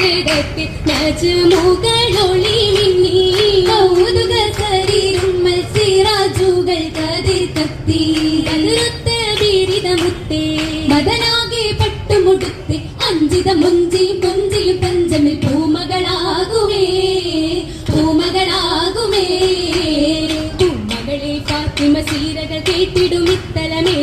ഹൃദയത്തിൽ നജുമുകളൊളി മിന്നി കൗതുക സരീരുമ്മൽ സിറാജുകൾ കതിർ കത്തി. കതിരൊത്ത ബിരിതമുത്തേ മദനാകെ പട്ടുമുടുത്ത്. അഞ്ചിത മുഞ്ചിയും കൊഞ്ചിയും പഞ്ചമിൽ പൂമകളാകുമേ പൂമകളാകുമേ പൂമകളെ ഫാത്തിമ സീരകൾ കേട്ടിടും ഇത്തലമേ.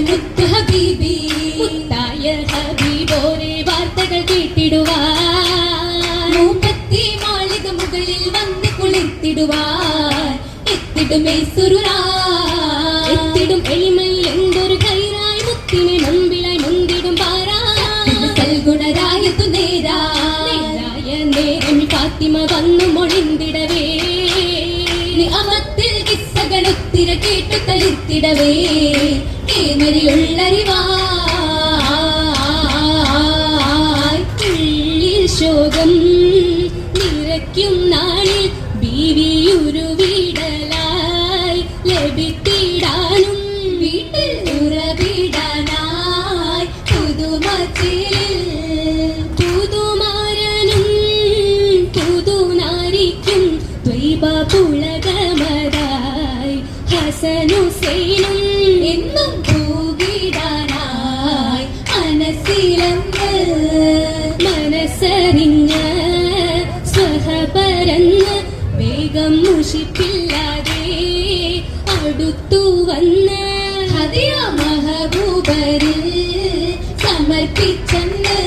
മുത്ത് ഹബീബി മുത്തായ ഹബീബോരെ വാർത്തകൾ കേട്ടിടുവാൻ. മൂപ്പത്തി മാളിക മുകളിൽ വന്ന് കുളിർത്തിടുവാൻ. എത്തിടും എത്തിടും എളിമയിൽ എന്തൊരു കൈറായി മുത്തിനെ മുമ്പിലായി മുന്തിടും പാരാ സൽഗുണരായതു നേരാ നേരായ നേരം ഫാത്തിമ വന്നു മൊഴിന്തിടവേ. അവത്തിൽ കിസ്സകൾ ഒത്തിര കേട്ടു തളിർത്തിടവേ. ശോകം നിറയ്ക്കും നാളിൽ ബീവിയൊരു വീടലായി ലഭിത്തിടാനും വീട്ടിൽ ഉറവിടാനായി പുതുമച്ചിൽ പുതുമാരനും പുതുനാരിക്കും ദ്വൈപ പുളകമതായി ഹസനുസൈനും മുഷിപ്പില്ലാതെ അടുത്തു വന്ന് ഹതിയ മഹബൂബരിൽ സമർപ്പിച്ചെന്ന്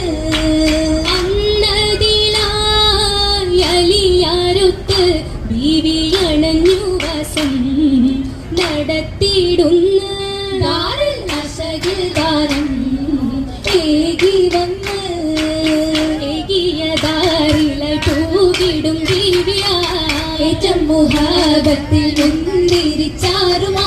അന്നതിലായി അലിയാരുത്ത് ബീവിയണഞ്ഞു വസം നടത്തിയിടുന്ന ദാരം ഏകി വന്ന് ബീവിയാറ്റം മുഹാബത്തിൽ മുന്തിരിച്ചാറുമാകെ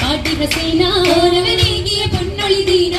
പാട്ടി ഹസീന ഓരവനേകിയ പൊന്നൊളി ദീന.